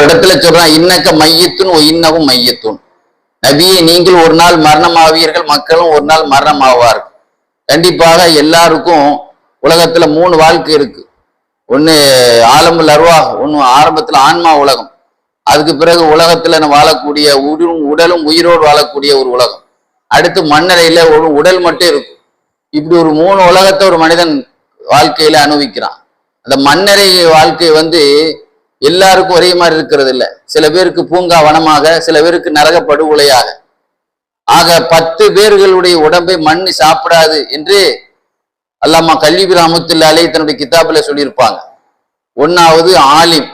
ஒரு இடத்துல சொல்றான் இன்னக்க மையத்துன் இன்னவும் மையத்துன். நபியை நீங்கள் ஒரு நாள் மரணமாவீர்கள் மக்களும் ஒரு நாள் மரணமாவார்கள். கண்டிப்பாக எல்லாருக்கும் உலகத்துல மூணு வாழ்க்கை இருக்கு. ஒண்ணு ஆலமுல் அருவா ஒன்று ஆரம்பத்துல ஆன்மா உலகம். அதுக்கு பிறகு உலகத்துல நம்ம வாழக்கூடிய உடலும் உடலும் உயிரோடு வாழக்கூடிய ஒரு உலகம். அடுத்து மண்ணறையில ஒரு உடல் மட்டும் இருக்கும். இப்படி ஒரு மூணு உலகத்தை ஒரு மனிதன் வாழ்க்கையில அனுபவிக்கிறான். அந்த மண்ணறை வாழ்க்கை வந்து எல்லாருக்கும் ஒரே மாதிரி இருக்கிறது இல்லை சில பேருக்கு பூங்கா வனமாக சில பேருக்கு நரக படுகொலையாக ஆக பத்து பேர்களுடைய உடம்பை மண் சாப்பிடாது என்று அல்லாமா கல்வி ராமத்துல்லாலே தன்னுடைய கிதாபில் சொல்லியிருப்பாங்க. ஒன்னாவது ஆலிம்.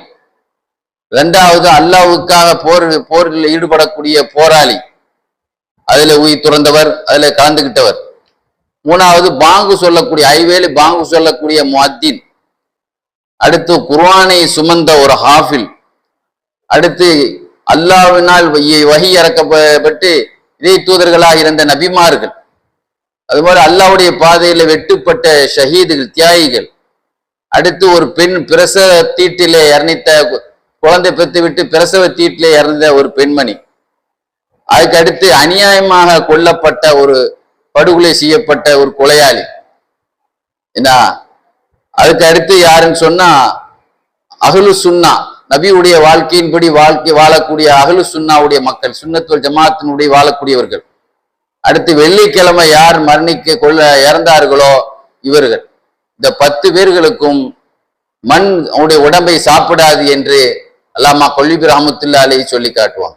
ரெண்டாவது அல்லாவுக்காக போர் போரில் ஈடுபடக்கூடிய போராளி. அதுல உயிர் துறந்தவர் அதுல கலந்துகிட்டவர். மூணாவது பாங்கு சொல்லக்கூடிய ஐவேலி பாங்கு சொல்லக்கூடிய முஅத்தின். அடுத்து குர்ஆனை சுமந்த ஒரு ஹாஃபில். அடுத்து அல்லாவினால் வகி- இறக்கப்பட்டு இதே தூதர்களாக இருந்த நபிமார்கள். அது மாதிரி அல்லாவுடைய பாதையில வெட்டுப்பட்ட ஷஹீதுகள் தியாகிகள். அடுத்து ஒரு பெண் பிரசவ தீட்டிலே இறந்த குழந்தை பெற்று விட்டு பிரசவ தீட்டிலே இறந்த ஒரு பெண்மணி. அதுக்கு அடுத்து அநியாயமாக கொல்லப்பட்ட ஒரு படுகொலை செய்யப்பட்ட ஒரு கொலையாளி. என்ன அதுக்கு அடுத்து யாருன்னு சொன்னா அகலு சுன்னா. நபியுடைய வாழ்க்கையின்படி வாழ்க்கை வாழக்கூடிய அகலு சுன்னாவுடைய மக்கள் சுன்னத்துவல் ஜமாத்தினுடைய வாழக்கூடியவர்கள். அடுத்து வெள்ளிக்கிழமை யார் மரணிக்க கொள்ள இறந்தார்களோ இவர்கள். இந்த பத்து பேர்களுக்கும் மண் அவனுடைய உடம்பை சாப்பிடாது என்று அல்லாமா கொல்லிபி ரஹமத்துல்லா சொல்லி காட்டுவான்